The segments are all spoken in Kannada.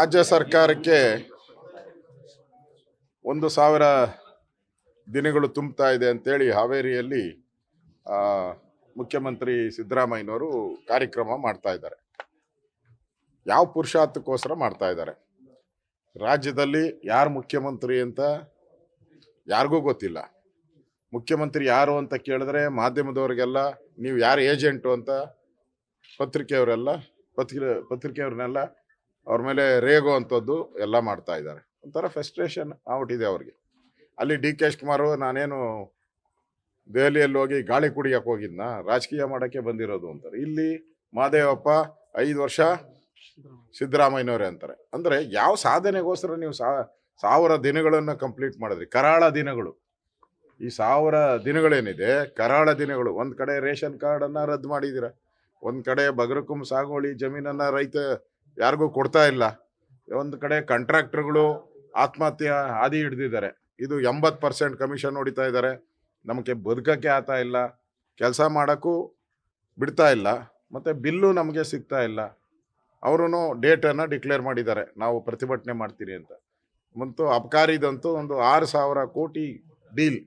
ರಾಜ್ಯ ಸರ್ಕಾರಕ್ಕೆ ಒಂದು ಸಾವಿರ ದಿನಗಳು ತುಂಬ್ತಾ ಇದೆ ಅಂತೇಳಿ ಹಾವೇರಿಯಲ್ಲಿ ಮುಖ್ಯಮಂತ್ರಿ ಸಿದ್ದರಾಮಯ್ಯನವರು ಕಾರ್ಯಕ್ರಮ ಮಾಡ್ತಾ ಇದ್ದಾರೆ. ಯಾವ ಪುರುಷಾರ್ಥಕ್ಕೋಸ್ಕರ ಮಾಡ್ತಾ ಇದ್ದಾರೆ? ರಾಜ್ಯದಲ್ಲಿ ಯಾರು ಮುಖ್ಯಮಂತ್ರಿ ಅಂತ ಯಾರಿಗೂ ಗೊತ್ತಿಲ್ಲ. ಮುಖ್ಯಮಂತ್ರಿ ಯಾರು ಅಂತ ಕೇಳಿದ್ರೆ ಮಾಧ್ಯಮದವ್ರಿಗೆಲ್ಲ, ನೀವು ಯಾರು ಏಜೆಂಟು ಅಂತ ಪತ್ರಿಕೆಯವರೆಲ್ಲ, ಪತ್ರಿಕೆ, ಪತ್ರಿಕೆಯವ್ರನ್ನೆಲ್ಲ ಅವ್ರ ಮೇಲೆ ರೇಗೋ ಅಂಥದ್ದು ಎಲ್ಲ ಮಾಡ್ತಾ ಇದ್ದಾರೆ. ಒಂಥರ ಫ್ರಸ್ಟ್ರೇಷನ್ ಆಗ್ಬಿಟ್ಟಿದೆ ಅವ್ರಿಗೆ. ಅಲ್ಲಿ ಡಿ ಕೆ ಶಿವಕುಮಾರ್ ನಾನೇನು ದೆಹಲಿಯಲ್ಲಿ ಹೋಗಿ ಗಾಳಿ ಕುಡಿಯಕ್ಕೆ ಹೋಗಿದ್ನ? ರಾಜಕೀಯ ಮಾಡೋಕ್ಕೆ ಬಂದಿರೋದು ಅಂತಾರೆ. ಇಲ್ಲಿ ಮಾದೇವಪ್ಪ ಐದು ವರ್ಷ ಸಿದ್ದರಾಮಯ್ಯನವರೇ ಅಂತಾರೆ. ಅಂದರೆ ಯಾವ ಸಾಧನೆಗೋಸ್ಕರ ನೀವು ಸಾವಿರ ದಿನಗಳನ್ನು ಕಂಪ್ಲೀಟ್ ಮಾಡಿದ್ರಿ? ಕರಾಳ ದಿನಗಳು. ಈ ಸಾವಿರ ದಿನಗಳೇನಿದೆ? ಕರಾಳ ದಿನಗಳು. ಒಂದು ಕಡೆ ರೇಷನ್ ಕಾರ್ಡನ್ನು ರದ್ದು ಮಾಡಿದ್ದೀರ ಒಂದು ಕಡೆ ಬಗರಕುಂ ಸಾಗುವಳಿ ಜಮೀನನ್ನು ರೈತ ಯಾರಿಗೂ ಕೊಡ್ತಾ ಇಲ್ಲ. ಒಂದು ಕಡೆ ಕಾಂಟ್ರಾಕ್ಟರ್ಗಳು ಆತ್ಮಹತ್ಯೆ ಹಾದಿ ಹಿಡ್ದಿದ್ದಾರೆ. ಇದು ಎಂಬತ್ತು ಪರ್ಸೆಂಟ್ ಕಮಿಷನ್ ಹೊಡಿತಾ ಇದ್ದಾರೆ. ನಮಗೆ ಬದುಕಕ್ಕೆ ಆತಾ ಇಲ್ಲ. ಕೆಲಸ ಮಾಡೋಕ್ಕೂ ಬಿಡ್ತಾ ಇಲ್ಲ. ಮತ್ತು ಬಿಲ್ಲು ನಮಗೆ ಸಿಗ್ತಾ ಇಲ್ಲ. ಅವರು ಡೇಟನ್ನು ಡಿಕ್ಲೇರ್ ಮಾಡಿದ್ದಾರೆ. ನಾವು ಪ್ರತಿಭಟನೆ ಮಾಡ್ತೀರಿ ಅಂತ. ಮತ್ತು ಅಬ್ಕಾರಿದಂತೂ ಒಂದು ಆರು ಸಾವಿರ ಕೋಟಿ ಡೀಲ್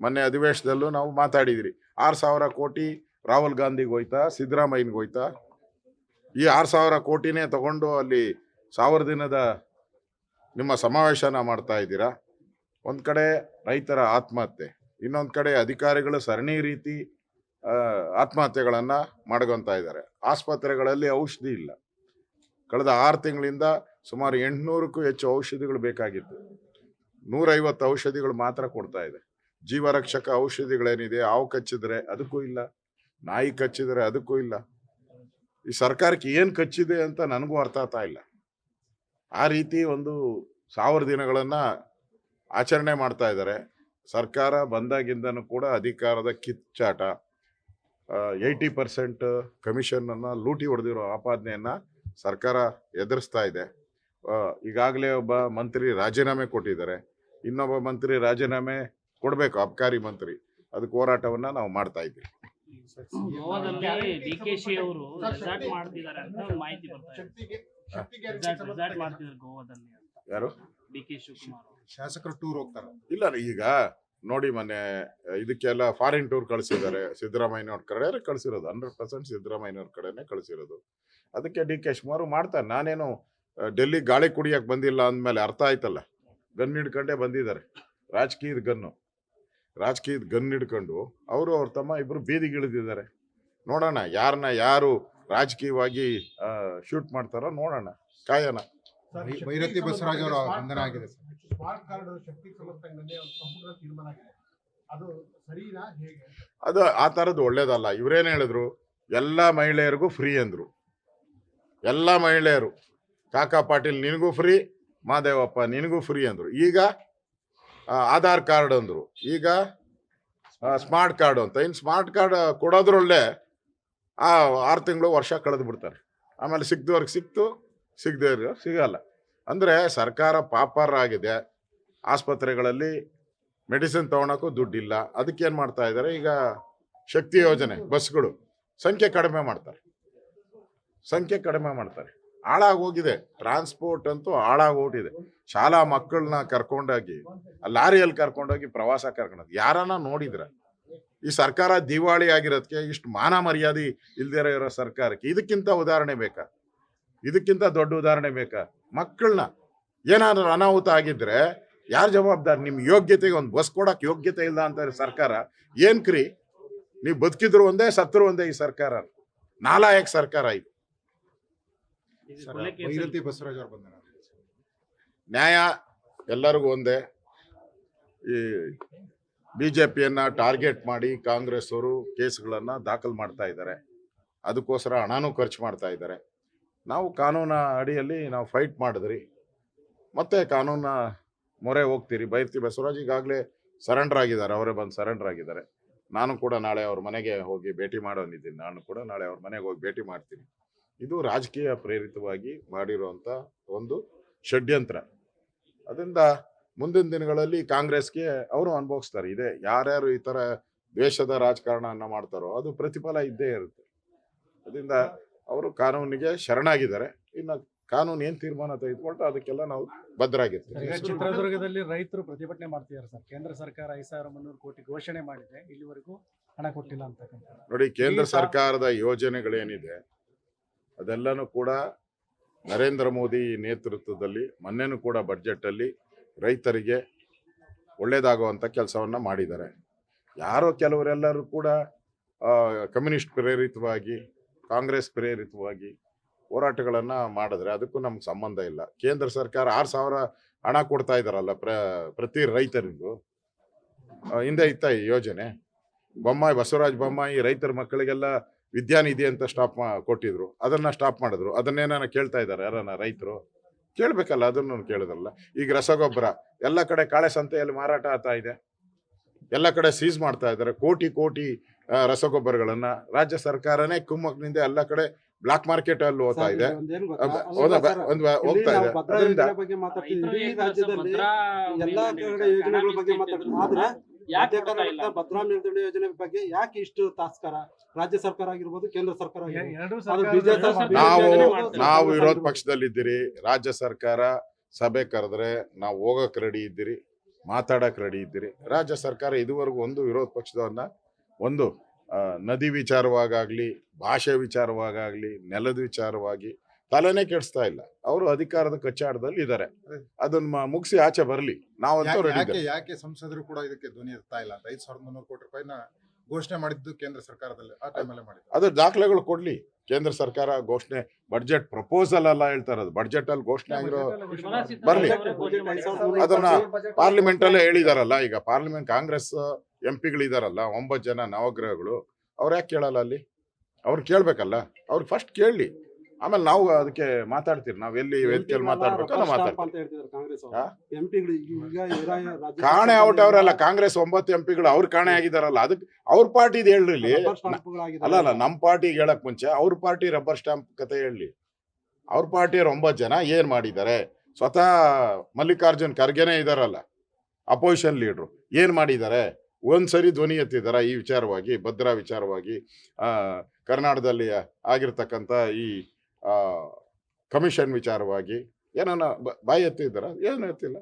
ಮೊನ್ನೆ ಅಧಿವೇಶನದಲ್ಲೂ ನಾವು ಮಾತಾಡಿದಿರಿ. ಆರು ಸಾವಿರ ಕೋಟಿ ರಾಹುಲ್ ಗಾಂಧಿಗೆ ಹೋಯ್ತಾ, ಸಿದ್ದರಾಮಯ್ಯನಿಗೆ ಹೋಯ್ತಾ ಈ ಆರು ಸಾವಿರ ಕೋಟಿನೇ ತಗೊಂಡು ಅಲ್ಲಿ ಸಾವಿರ ದಿನದ ನಿಮ್ಮ ಸಮಾವೇಶನ ಮಾಡ್ತಾ ಇದ್ದೀರಾ? ಒಂದು ಕಡೆ ರೈತರ ಆತ್ಮಹತ್ಯೆ, ಇನ್ನೊಂದು ಕಡೆ ಅಧಿಕಾರಿಗಳು ಸರಣಿ ರೀತಿ ಆತ್ಮಹತ್ಯೆಗಳನ್ನು ಮಾಡ್ಕೊತಾ ಇದ್ದಾರೆ. ಆಸ್ಪತ್ರೆಗಳಲ್ಲಿ ಔಷಧಿ ಇಲ್ಲ. ಕಳೆದ ಆರು ತಿಂಗಳಿಂದ ಸುಮಾರು ಎಂಟುನೂರಕ್ಕೂ ಹೆಚ್ಚು ಔಷಧಿಗಳು ಬೇಕಾಗಿತ್ತು. ನೂರೈವತ್ತು ಔಷಧಿಗಳು ಮಾತ್ರ ಕೊಡ್ತಾ ಇದೆ. ಜೀವರಕ್ಷಕ ಔಷಧಿಗಳೇನಿದೆ, ಹಾವು ಕಚ್ಚಿದ್ರೆ ಅದಕ್ಕೂ ಇಲ್ಲ, ನಾಯಿ ಕಚ್ಚಿದ್ರೆ ಅದಕ್ಕೂ ಇಲ್ಲ. ಈ ಸರ್ಕಾರಕ್ಕೆ ಏನು ಕಚ್ಚಿದೆ ಅಂತ ನನಗೂ ಅರ್ಥ ಆಗ್ತಾ ಇಲ್ಲ. ಆ ರೀತಿ ಒಂದು ಸಾವಿರ ದಿನಗಳನ್ನು ಆಚರಣೆ ಮಾಡ್ತಾ ಇದ್ದಾರೆ. ಸರ್ಕಾರ ಬಂದಾಗಿಂದನೂ ಕೂಡ ಅಧಿಕಾರದ ಕಿಚ್ಚಾಟ ಏಯ್ಟಿ ಪರ್ಸೆಂಟ್ ಕಮಿಷನನ್ನು ಲೂಟಿ ಹೊಡೆದಿರೋ ಆಪಾದನೆಯನ್ನು ಸರ್ಕಾರ ಎದುರಿಸ್ತಾ ಇದೆ. ಈಗಾಗಲೇ ಒಬ್ಬ ಮಂತ್ರಿ ರಾಜೀನಾಮೆ ಕೊಟ್ಟಿದ್ದಾರೆ. ಇನ್ನೊಬ್ಬ ಮಂತ್ರಿ ರಾಜೀನಾಮೆ ಕೊಡಬೇಕು, ಅಬಕಾರಿ ಮಂತ್ರಿ. ಅದಕ್ಕೆ ಹೋರಾಟವನ್ನು ನಾವು ಮಾಡ್ತಾ ಇದ್ದೀವಿ. ಗೋವಾದಲ್ಲಿ ಡಿ ಕೆ ಶಿ ಅವರು ರೆಸಾರ್ಟ್ ಮಾಡ್ತಿದ್ದಾರೆ ಅಂತ ಒಂದು ಮಾಹಿತಿ ಬರ್ತಾ ಇದೆ. ರೆಸಾರ್ಟ್ ರೆಸಾರ್ಟ್ ಮಾಡ್ತಿದ್ದಾರೆ ಗೋವಾದಲ್ಲಿ ಯಾರು? ಡಿ ಕೆ ಶಿವಕುಮಾರ್ ಅವರು. ಶಾಸಕರು ಟೂರ್ ಹೋಗ್ತಾರೆ. ಇಲ್ಲ ರೀ, ಈಗ ನೋಡಿ ಮೊನ್ನೆ ಇದಕ್ಕೆಲ್ಲ ಫಾರಿನ್ ಟೂರ್ ಕಳಿಸಿದ್ದಾರೆ. ಸಿದ್ದರಾಮಯ್ಯನವ್ರ ಕಡೆ ಕಳಿಸಿರೋದು. ಹಂಡ್ರೆಡ್ ಪರ್ಸೆಂಟ್ ಸಿದ್ದರಾಮಯ್ಯನವ್ರ ಕಡೆನೇ ಕಳಿಸಿರೋದು. ಅದಕ್ಕೆ ಡಿ ಕೆ ಶಿವಕುಮಾರ್ ಮಾಡ್ತಾರೆ. ನಾನೇನು ಆ, ಡೆಲ್ಲಿ ಗಾಳಿ ಕುಡಿಯಕ್ಕೆ ಬಂದಿಲ್ಲ ಅಂದಮೇಲೆ ಅರ್ಥ ಆಯ್ತಲ್ಲ. ಗನ್ ಹಿಡ್ಕೊಂಡೇ ಬಂದಿದ್ದಾರೆ. ರಾಜಕೀಯದ ಗನ್ನು. ರಾಜಕೀಯದ ಗನ್ ಹಿಡ್ಕೊಂಡು ಅವರು ಅವ್ರ ತಮ್ಮ ಇಬ್ಬರು ಬೀದಿಗಿಳಿದಿದ್ದಾರೆ. ನೋಡೋಣ ಯಾರನ್ನ ಯಾರು ರಾಜಕೀಯವಾಗಿ ಶೂಟ್ ಮಾಡ್ತಾರೋ ನೋಡೋಣ. ಕಾಯೋಣ. ಭೈರತಿ ಬಸವರಾಜ್ ಅವರ ಬಂಧನ ಆಗಿದೆ ಅದು ಸರಿನಾ ಹೇಗೆ? ಅದು ಆ ಥರದ್ದು ಒಳ್ಳೇದಲ್ಲ. ಇವ್ರೇನು ಹೇಳಿದ್ರು? ಎಲ್ಲ ಮಹಿಳೆಯರಿಗೂ ಫ್ರೀ ಅಂದರು. ಎಲ್ಲ ಮಹಿಳೆಯರು ಕಾಕಾ ಪಾಟೀಲ್ ನಿನಗೂ ಫ್ರೀ ಮಾದೇವಪ್ಪ ನಿನಗೂ ಫ್ರೀ ಅಂದರು. ಈಗ ಆಧಾರ್ ಕಾರ್ಡ್ ಅಂದರು. ಈಗ ಸ್ಮಾರ್ಟ್ ಕಾರ್ಡ್ ಅಂತ. ಇನ್ನು ಸ್ಮಾರ್ಟ್ ಕಾರ್ಡ್ ಕೊಡೋದ್ರೊಳ್ಳೆ ಆ ಆರು ತಿಂಗಳು ವರ್ಷ ಕಳೆದು ಬಿಡ್ತಾರೆ. ಆಮೇಲೆ ಸಿಗ್ದವ್ರಿಗೆ ಸಿಕ್ತು ಸಿಗದೆ ಸಿಗಲ್ಲ. ಅಂದರೆ ಸರ್ಕಾರ ಪಾಪರ್ ಆಗಿದೆ ಆಸ್ಪತ್ರೆಗಳಲ್ಲಿ ಮೆಡಿಸಿನ್ ತೊಗೊಳಕ್ಕೂ ದುಡ್ಡಿಲ್ಲ. ಅದಕ್ಕೇನು ಮಾಡ್ತಾ ಇದ್ದಾರೆ ಈಗ ಶಕ್ತಿ ಯೋಜನೆ, ಬಸ್ಗಳು. ಸಂಖ್ಯೆ ಕಡಿಮೆ ಮಾಡ್ತಾರೆ. ಸಂಖ್ಯೆ ಕಡಿಮೆ ಮಾಡ್ತಾರೆ. ಹಾಳಾಗೋಗಿದೆ. ಟ್ರಾನ್ಸ್ಪೋರ್ಟ್ ಅಂತೂ ಹಾಳಾಗೋಗಿದೆ. ಶಾಲಾ ಮಕ್ಕಳನ್ನ ಕರ್ಕೊಂಡೋಗಿ, ಲಾರಿಯಲ್ಲಿ ಕರ್ಕೊಂಡೋಗಿ ಪ್ರವಾಸ ಕರ್ಕೊಂಡೋಗಿ, ಯಾರನ್ನ ನೋಡಿದ್ರ, ಈ ಸರ್ಕಾರ ದಿವಾಳಿ ಆಗಿರೋದಕ್ಕೆ ಇಷ್ಟು ಮಾನ ಮರ್ಯಾದೆ ಇಲ್ದಿರೋ ಇರೋ ಸರ್ಕಾರಕ್ಕೆ ಇದಕ್ಕಿಂತ ಉದಾಹರಣೆ ಬೇಕಾ? ಇದಕ್ಕಿಂತ ದೊಡ್ಡ ಉದಾಹರಣೆ ಬೇಕಾ? ಮಕ್ಕಳನ್ನ ಏನಾದರೂ ಅನಾಹುತ ಆಗಿದ್ರೆ ಯಾರು ಜವಾಬ್ದಾರಿ? ನಿಮ್ಮ ಯೋಗ್ಯತೆಗೆ ಒಂದು ಬಸ್ ಕೊಡಕ್ಕೆ ಯೋಗ್ಯತೆ ಇಲ್ಲ ಅಂತ ಸರ್ಕಾರ ಏನ್ ಕ್ರೀ? ನೀವು ಬದುಕಿದ್ರು ಒಂದೇ ಸತ್ರು ಒಂದೇ ಈ ಸರ್ಕಾರ. ನಾಲಾಯಕ್ ಸರ್ಕಾರ ಇದು ಇದು ಸರ್, ಕೊಲೆ ಕೇಸಲ್ಲಿ ಬೈರತಿ ಬಸವರಾಜ್ ಅವರ ಬಂಧನ ನ್ಯಾಯ ಎಲ್ಲರಿಗೂ ಒಂದೇ. ಈ ಬಿ ಜೆ ಪಿಯನ್ನು ಟಾರ್ಗೆಟ್ ಮಾಡಿ ಕಾಂಗ್ರೆಸ್ ಅವರು ಕೇಸ್ಗಳನ್ನು ದಾಖಲು ಮಾಡ್ತಾ ಇದ್ದಾರೆ. ಅದಕ್ಕೋಸ್ಕರ ಹಣನೂ ಖರ್ಚು ಮಾಡ್ತಾ ಇದ್ದಾರೆ. ನಾವು ಕಾನೂನ ಅಡಿಯಲ್ಲಿ ನಾವು ಫೈಟ್ ಮಾಡಿದ್ರಿ. ಮತ್ತೆ ಕಾನೂನ ಮೊರೆ ಹೋಗ್ತೀರಿ. ಬೈರ್ತಿ ಬಸವರಾಜ್ ಈಗಾಗಲೇ ಸರೆಂಡರ್ ಆಗಿದ್ದಾರೆ. ಅವರೇ ಬಂದು ಸರೆಂಡರ್ ಆಗಿದ್ದಾರೆ. ನಾನು ಕೂಡ ನಾಳೆ ಅವ್ರ ಮನೆಗೆ ಹೋಗಿ ಭೇಟಿ ಮಾಡೋನಿದ್ದೀನಿ ನಾನು ಕೂಡ ನಾಳೆ ಅವ್ರ ಮನೆಗೆ ಹೋಗಿ ಭೇಟಿ ಮಾಡ್ತೀನಿ. ಇದು ರಾಜಕೀಯ ಪ್ರೇರಿತವಾಗಿ ಮಾಡಿರುವಂಥ ಒಂದು ಷಡ್ಯಂತ್ರ. ಅದರಿಂದ ಮುಂದಿನ ದಿನಗಳಲ್ಲಿ ಕಾಂಗ್ರೆಸ್ಗೆ ಅವರು ಅನುಭವಿಸ್ತಾರೆ ಇದೆ ಯಾರ್ಯಾರು ಈ ಥರ ದ್ವೇಷದ ರಾಜಕಾರಣವನ್ನು ಮಾಡ್ತಾರೋ ಅದು ಪ್ರತಿಫಲ ಇದ್ದೇ ಇರುತ್ತೆ. ಅದರಿಂದ ಅವರು ಕಾನೂನಿಗೆ ಶರಣಾಗಿದ್ದಾರೆ. ಇನ್ನು ಕಾನೂನು ಏನು ತೀರ್ಮಾನ ತೆಗೆದುಕೊಂಡು ಅದಕ್ಕೆಲ್ಲ ನಾವು ಭದ್ರಾಗಿರ್ತೀವಿ. ಚಿತ್ರದುರ್ಗದಲ್ಲಿ ರೈತರು ಪ್ರತಿಭಟನೆ ಮಾಡ್ತಿದ್ದಾರೆ ಸರ್. ಕೇಂದ್ರ ಸರ್ಕಾರ ಐದು ಸಾವಿರ ಮುನ್ನೂರು ಕೋಟಿ ಘೋಷಣೆ ಮಾಡಿದೆ ಇಲ್ಲಿವರೆಗೂ ಹಣ ಕೊಟ್ಟಿಲ್ಲ ಅಂತಕ್ಕಂಥ ನೋಡಿ ಕೇಂದ್ರ ಸರ್ಕಾರದ ಯೋಜನೆಗಳೇನಿದೆ ಅದೆಲ್ಲನೂ ಕೂಡ ನರೇಂದ್ರ ಮೋದಿ ನೇತೃತ್ವದಲ್ಲಿ, ಮೊನ್ನೆನೂ ಕೂಡ ಬಡ್ಜೆಟಲ್ಲಿ ರೈತರಿಗೆ ಒಳ್ಳೇದಾಗುವಂಥ ಕೆಲಸವನ್ನ ಮಾಡಿದ್ದಾರೆ. ಯಾರೋ ಕೆಲವರೆಲ್ಲರೂ ಕೂಡ ಕಮ್ಯುನಿಸ್ಟ್ ಪ್ರೇರಿತವಾಗಿ, ಕಾಂಗ್ರೆಸ್ ಪ್ರೇರಿತವಾಗಿ ಹೋರಾಟಗಳನ್ನು ಮಾಡಿದ್ರೆ ಅದಕ್ಕೂ ನಮ್ಗೆ ಸಂಬಂಧ ಇಲ್ಲ. ಕೇಂದ್ರ ಸರ್ಕಾರ ಆರು ಸಾವಿರ ಹಣ ಕೊಡ್ತಾ ಇದ್ದಾರಲ್ಲ ಪ್ರ, ಪ್ರತಿ ರೈತರಿಗೂ ಹಿಂದೆ ಇತ್ತ ಈ ಯೋಜನೆ? ಬೊಮ್ಮಾಯಿ, ಬಸವರಾಜ ಬೊಮ್ಮಾಯಿ ರೈತರ ಮಕ್ಕಳಿಗೆಲ್ಲ ವಿದ್ಯಾನಿಧಿ ಅಂತ ಸ್ಟಾಪ್ ಕೊಟ್ಟಿದ್ರು. ಅದನ್ನ ಸ್ಟಾಪ್ ಮಾಡಿದ್ರು. ಅದನ್ನೇನ ಕೇಳ್ತಾ ಇದ್ದಾರೆ ಯಾರನ್ನ? ರೈತರು? ಕೇಳ್ಬೇಕಲ್ಲ ಅದನ್ನು ಕೇಳಿದ್ರಲ್ಲ ಈಗ ರಸಗೊಬ್ಬರ ಎಲ್ಲ ಕಡೆ ಕಾಳೆ ಸಂತೆಯಲ್ಲಿ ಮಾರಾಟ ಆಗ್ತಾ ಇದೆ. ಎಲ್ಲ ಕಡೆ ಸೀಸ್ ಮಾಡ್ತಾ ಇದ್ದಾರೆ. ಕೋಟಿ ಕೋಟಿ ರಸಗೊಬ್ಬರಗಳನ್ನ ರಾಜ್ಯ ಸರ್ಕಾರನೇ ಕುಮ್ಮಕ್ನಿಂದ ಎಲ್ಲ ಕಡೆ ಬ್ಲಾಕ್ ಮಾರ್ಕೆಟ್ ಅಲ್ಲಿ ಹೋಗ್ತಾ ಇದೆ. ಹೋಗ್ತಾ ಇದೆ. ಅದರಿಂದ ಯಾಕೆ ಮಧ್ಯ ಕೊಡ್ತಾ ಭದ್ರಾ ನಿರ್ಧಾರ ಯೋಜನೆ ಬಗ್ಗೆ ಯಾಕೆ ಇಷ್ಟು ತಾಸ್ಕರ ರಾಜ್ಯ ಸರ್ಕಾರ ಆಗಿರ್ಬೋದು ಕೇಂದ್ರ ಸರ್ಕಾರ ನಾವು ನಾವು ವಿರೋಧ. ಪಕ್ಷದಲ್ಲಿದ್ದೀರಿ ರಾಜ್ಯ ಸರ್ಕಾರ ಸಭೆ ಕರೆದ್ರೆ ನಾವು ಹೋಗಕ್ ರೆಡಿ ಇದ್ದೀರಿ ಮಾತಾಡಕ್ ರೆಡಿ ಇದ್ದೀರಿ. ರಾಜ್ಯ ಸರ್ಕಾರ ಇದುವರೆಗೂ ಒಂದು ವಿರೋಧ ಪಕ್ಷದವನ್ನ ಒಂದು ನದಿ ವಿಚಾರವಾಗಾಗ್ಲಿ ಭಾಷೆ ವಿಚಾರವಾಗಾಗ್ಲಿ ನೆಲದ ವಿಚಾರವಾಗಿ ತಲೆನೇ ಕೆಡಿಸ್ತಾ ಇಲ್ಲ. ಅವರು ಅಧಿಕಾರದ ಕಚ್ಚಾಟದಲ್ಲಿ ಇದ್ದಾರೆ ಅದನ್ನ ಮುಗಿಸಿ ಆಚೆ ಬರಲಿ. ನಾವಂತೂ ಯಾಕೆ- ರೆಡಿ ಯಾಕೆ ಯಾಕೆ ಸಂಸದರು ಕೂಡ ಇದಕ್ಕೆ ಧ್ವನಿ ಇರ್ತಾ ಇಲ್ಲ ಅಂತ? ಐದು ಸಾವಿರದ ಮುನ್ನೂರು ಕೋಟಿ ರೂಪಾಯಿನ ಘೋಷಣೆ ಮಾಡಿದ್ದು ಕೇಂದ್ರ ಸರ್ಕಾರದಲ್ಲಿ ಆ ಟೈಮಲ್ಲೇ ಮಾಡಿದ್ರು ಅದ್ರ ದಾಖಲೆಗಳು ಕೊಡ್ಲಿ. ಕೇಂದ್ರ ಸರ್ಕಾರ ಘೋಷಣೆ ಬಡ್ಜೆಟ್ ಪ್ರಪೋಸಲ್ ಅಲ್ಲ ಹೇಳ್ತಾ ಇರೋದು. ಬಡ್ಜೆಟ್ ಅಲ್ಲಿ ಘೋಷಣೆ ಆಗಿರೋ ಬರ್ಲಿ. ಅದನ್ನ ಪಾರ್ಲಿಮೆಂಟ್ ಅಲ್ಲೇ ಹೇಳಿದಾರಲ್ಲ ಈಗ. ಪಾರ್ಲಿಮೆಂಟ್ ಕಾಂಗ್ರೆಸ್ ಎಂ ಪಿಗಳಿದಾರಲ್ಲ ಒಂಬತ್ತು ಜನ ನವಗ್ರಹಗಳು. ಅವ್ರು ಯಾಕೆ ಕೇಳಲ್ಲ ಅಲ್ಲಿ? ಅವ್ರು ಕೇಳ್ಬೇಕಲ್ಲ. ಅವ್ರು ಫಸ್ಟ್ ಕೇಳಲಿ. ಆಮೇಲೆ ನಾವು ಅದಕ್ಕೆ ಮಾತಾಡ್ತೀರಿ. ನಾವ್ ಎಲ್ಲಿ ವೇದಿಕೆಯಲ್ಲಿ ಮಾತಾಡ್ಬೇಕು ನಾವು ಮಾತಾಡ್ತೀವಿ. ಕಾಣೆ ಔಟ್ ಅವರಲ್ಲ ಕಾಂಗ್ರೆಸ್ ಒಂಬತ್ತು ಎಂ ಪಿಗಳು ಅವ್ರು ಕಾಣೆ ಆಗಿದಾರಲ್ಲ ಅದಕ್ಕೆ ಅವ್ರ ಪಾರ್ಟಿದ್ ಹೇಳ್ರಿ ಇಲ್ಲಿ. ಅಲ್ಲ ಅಲ್ಲ ನಮ್ಮ ಪಾರ್ಟಿಗೆ ಹೇಳಕ್ ಮುಂಚೆ ಅವ್ರ ಪಾರ್ಟಿ ರಬ್ಬರ್ ಸ್ಟಾಂಪ್ ಕತೆ ಹೇಳಿ. ಅವ್ರ ಪಾರ್ಟಿಯವ್ರು ಒಂಬತ್ತು ಜನ ಏನ್ ಮಾಡಿದ್ದಾರೆ? ಸ್ವತಃ ಮಲ್ಲಿಕಾರ್ಜುನ್ ಖರ್ಗೆನೆ ಇದಾರಲ್ಲ ಅಪೋಸಿಷನ್ ಲೀಡ್ರು. ಏನ್ ಮಾಡಿದ್ದಾರೆ? ಒಂದ್ಸರಿ ಧ್ವನಿ ಎತ್ತಿದಾರ ಈ ವಿಚಾರವಾಗಿ ಭದ್ರಾ ವಿಚಾರವಾಗಿ ಆ ಕರ್ನಾಟಕದಲ್ಲಿ ಆಗಿರ್ತಕ್ಕಂಥ ಈ ಕಮಿಷನ್ ವಿಚಾರವಾಗಿ ಏನನ್ನ ಬಾಯಿ ಎತ್ತಿದ್ದಾರ? ಏನು ಎತ್ತಿಲ್ಲ.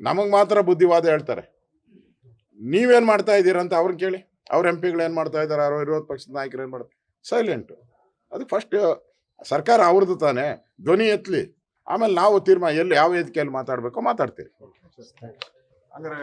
ನಮಗೆ ಮಾತ್ರ ಬುದ್ಧಿವಾದ ಹೇಳ್ತಾರೆ. ನೀವೇನು ಮಾಡ್ತಾ ಇದ್ದೀರಾ ಅಂತ ಅವ್ರನ್ನ ಕೇಳಿ. ಅವ್ರ ಎಂ ಪಿಗಳು ಏನು ಮಾಡ್ತಾ ಇದ್ದಾರೆ? ಅವ್ರ ವಿರೋಧ ಪಕ್ಷದ ನಾಯಕರು ಏನು ಮಾಡ್ತಾರೆ ಸೈಲೆಂಟು. ಅದು ಫಸ್ಟ್ ಸರ್ಕಾರ ಅವ್ರದ್ದು ತಾನೇ. ಧ್ವನಿ ಎತ್ತಲಿ ಆಮೇಲೆ ನಾವು ತೀರ್ಮಾನ ಎಲ್ಲಿ, ಯಾವ ವೇದಿಕೆಯಲ್ಲಿ ಮಾತಾಡ್ಬೇಕೋ ಮಾತಾಡ್ತೀವಿ. ಹಂಗಾರೆ